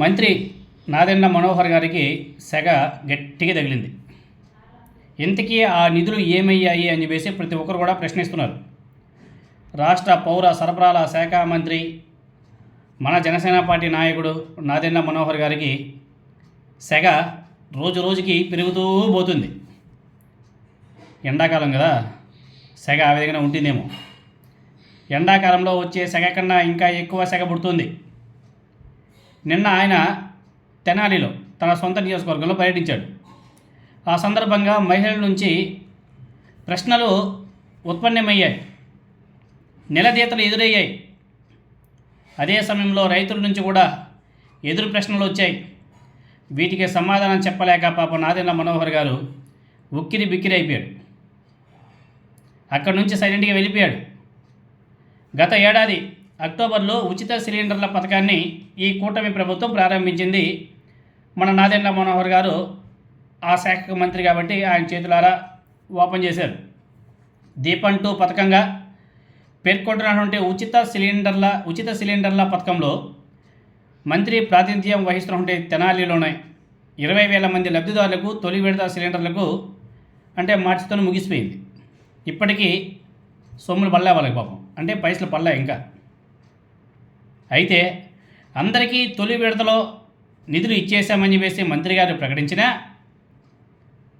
మంత్రి నాదెండ్ల మనోహర్ గారికి సెగ గట్టిగా తగిలింది. ఇంతకీ ఆ నిధులు ఏమయ్యాయి అని చెప్పేసి ప్రతి ఒక్కరు కూడా ప్రశ్నిస్తున్నారు. రాష్ట్ర పౌర సరఫరాల శాఖ మంత్రి మన జనసేన పార్టీ నాయకుడు నాదెండ్ల మనోహర్ గారికి సెగ రోజు రోజుకి పెరుగుతూ పోతుంది. ఎండాకాలం కదా సెగ ఆ విధంగా ఉంటుందేమో. ఎండాకాలంలో వచ్చే సెగ కన్నా ఇంకా ఎక్కువ సెగ పుడుతుంది. నిన్న ఆయన తెనాలిలో తన సొంత నియోజకవర్గంలో పర్యటించాడు. ఆ సందర్భంగా మహిళల నుంచి ప్రశ్నలు ఉత్పన్నమయ్యాయి. నిలదీతలు ఎదురయ్యాయి. అదే సమయంలో రైతుల నుంచి కూడా ఎదురు ప్రశ్నలు వచ్చాయి. వీటికి సమాధానం చెప్పలేక పాప నాదెండ్ల మనోహర్ గారు ఉక్కిరి బిక్కిరి అయిపోయాడు. అక్కడి నుంచి సైలెంట్గా వెళ్ళిపోయాడు. గత ఏడాది అక్టోబర్లో ఉచిత సిలిండర్ల పథకాన్ని ఈ కూటమి ప్రభుత్వం ప్రారంభించింది. మన నాదెండ్ల మనోహర్ గారు ఆ శాఖకు మంత్రి కాబట్టి ఆయన చేతులారా ఓపెన్ చేశారు. దీపం టూ పథకంగా పేర్కొంటున్నటువంటి ఉచిత సిలిండర్ల ఉచిత సిలిండర్ల పథకంలో మంత్రి ప్రాతినిధ్యం వహిస్తున్నటువంటి తెనాలిలోనే ఇరవై వేల మంది లబ్ధిదారులకు తొలి విడత సిలిండర్లకు అంటే మార్చితో ముగిసిపోయింది. ఇప్పటికీ సొమ్ములు పడలే వాళ్ళకి పాపం. అంటే పైసలు పడలే ఇంకా. అయితే అందరికీ తొలి విడతలో నిధులు ఇచ్చేసామని చెప్పేసి మంత్రి గారు ప్రకటించినా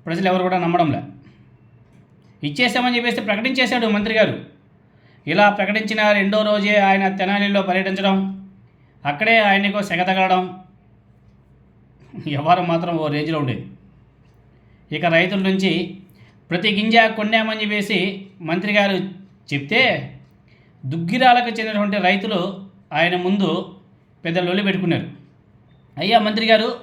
ప్రజలు ఎవరు కూడా నమ్మడంలే. ఇచ్చేసామని చెప్పేసి ప్రకటించేశాడు మంత్రి గారు. ఇలా ప్రకటించిన రెండో రోజే ఆయన తెనాలిలో పర్యటించడం అక్కడే ఆయనకు సెగ తగలడం వ్యవహారం మాత్రం ఓ రేంజ్లో ఉండేది. ఇక రైతుల నుంచి ప్రతి గింజ కొన్నామని చెప్పేసి మంత్రి గారు చెప్తే దుగ్గిరాలకు చెందినటువంటి రైతులు ఆయన ముందు పెద్ద లొల్లి పెట్టుకున్నారు. అయ్యా మంత్రి గారు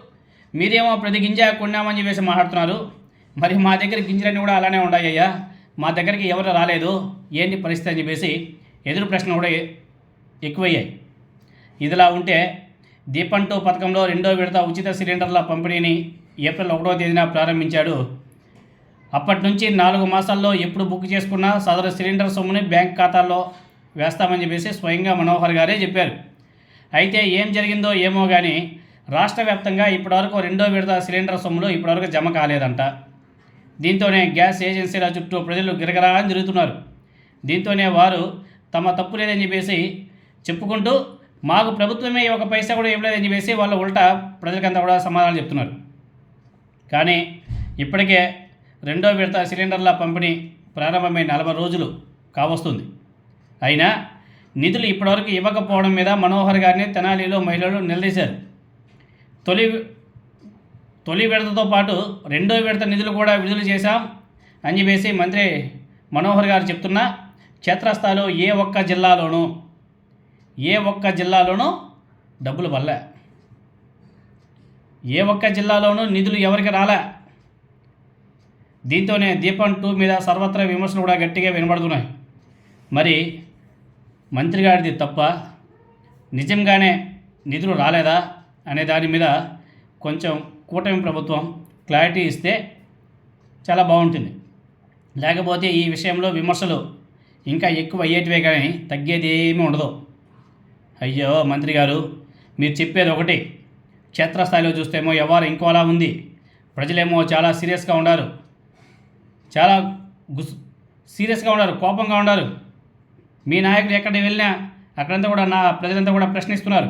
మీరేమో ప్రతి గింజ కొన్నామని చెప్పేసి మాట్లాడుతున్నారు. మరి మా దగ్గర గింజలన్నీ కూడా అలానే ఉన్నాయి అయ్యా. మా దగ్గరికి ఎవరు రాలేదు. ఏంటి పరిస్థితి అని చెప్పేసి ఎదురు ప్రశ్నలు కూడా ఎక్కువయ్యాయి. ఇదిలా ఉంటే దీపంటూ పథకంలో రెండో విడత ఉచిత సిలిండర్ల పంపిణీని ఏప్రిల్ ఒకటో తేదీన ప్రారంభించాడు. అప్పటి నుంచి నాలుగు మాసాల్లో ఎప్పుడు బుక్ చేసుకున్నా సదరు సిలిండర్ సొమ్ముని బ్యాంక్ ఖాతాల్లో వేస్తామని చెప్పేసి స్వయంగా మనోహర్ గారే చెప్పారు. అయితే ఏం జరిగిందో ఏమో కానీ రాష్ట్ర వ్యాప్తంగా ఇప్పటివరకు రెండో విడత సిలిండర్ సొమ్ములు ఇప్పటివరకు జమ కాలేదంట. దీంతోనే గ్యాస్ ఏజెన్సీల చుట్టూ ప్రజలు గిరగరా అని తిరుగుతున్నారు. దీంతోనే వారు తమ తప్పు లేదని చెప్పేసి చెప్పుకుంటూ మాకు ప్రభుత్వమే ఒక పైసా కూడా ఇవ్వలేదని చెప్పేసి వాళ్ళు ఉల్టా ప్రజలకంతా కూడా సమాధానం చెప్తున్నారు. కానీ ఇప్పటికే రెండో విడత సిలిండర్ల పంపిణీ ప్రారంభమై నలభై రోజులు కావస్తుంది. అయినా నిధులు ఇప్పటివరకు ఇవ్వకపోవడం మీద మనోహర్ గారిని తెనాలిలో మహిళలు నిలదీశారు. తొలి తొలి విడతతో పాటు రెండో విడత నిధులు కూడా విడుదల చేశాం అని చెప్పేసి మంత్రి మనోహర్ గారు చెప్తున్నా క్షేత్రస్థాయిలో ఏ ఒక్క జిల్లాలోనూ ఏ ఒక్క జిల్లాలోనూ డబ్బులు పడలే. ఏ ఒక్క జిల్లాలోనూ నిధులు ఎవరికి రాలే? దీంతోనే దీపం టూ మీద సర్వత్రా విమర్శలు కూడా గట్టిగా వినబడుతున్నాయి. మరి మంత్రి గారిది తప్ప నిజంగానే నిధులు రాలేదా అనే దాని మీద కొంచెం కూటమి ప్రభుత్వం క్లారిటీ ఇస్తే చాలా బాగుంటుంది. లేకపోతే ఈ విషయంలో విమర్శలు ఇంకా ఎక్కువ అయ్యేటివే కానీ తగ్గేది ఏమీ ఉండదు. అయ్యో మంత్రి గారు మీరు చెప్పేది ఒకటి. క్షేత్రస్థాయిలో చూస్తేమో ఎవరు ఇంకోలా ఉంది. ప్రజలేమో చాలా సీరియస్గా ఉన్నారు చాలా గుస్ సీరియస్గా ఉన్నారు కోపంగా ఉన్నారు మీ నాయకులు ఎక్కడ వెళ్ళినా అక్కడంతా కూడా నా ప్రజలంతా కూడా ప్రశ్నిస్తున్నారు.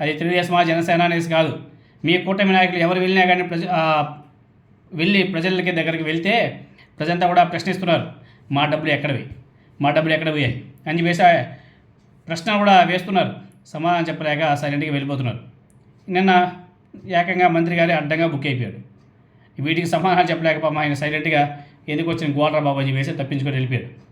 అది తెలుగుదేశమా జనసేన అనేసి కాదు. మీ కూటమి నాయకులు ఎవరు వెళ్ళినా కానీ ప్రజ వెళ్ళి ప్రజలకి దగ్గరికి వెళ్తే ప్రజలంతా కూడా ప్రశ్నిస్తున్నారు. మా డబ్బులు ఎక్కడవి? మా డబ్బులు ఎక్కడ పోయాయి? అని చెప్పేసి ప్రశ్న కూడా వేస్తున్నారు. సమాధానం చెప్పలేక సైలెంట్గా వెళ్ళిపోతున్నారు. నిన్న ఏకంగా మంత్రి గారి అడ్డంగా బుక్ అయిపోయాడు. వీటికి సమాధానం చెప్పలేక ఆయన సైలెంట్గా ఎందుకు వచ్చిన గోల్రా బాబు అని చెప్పేసి తప్పించుకొని వెళ్ళిపోయాడు.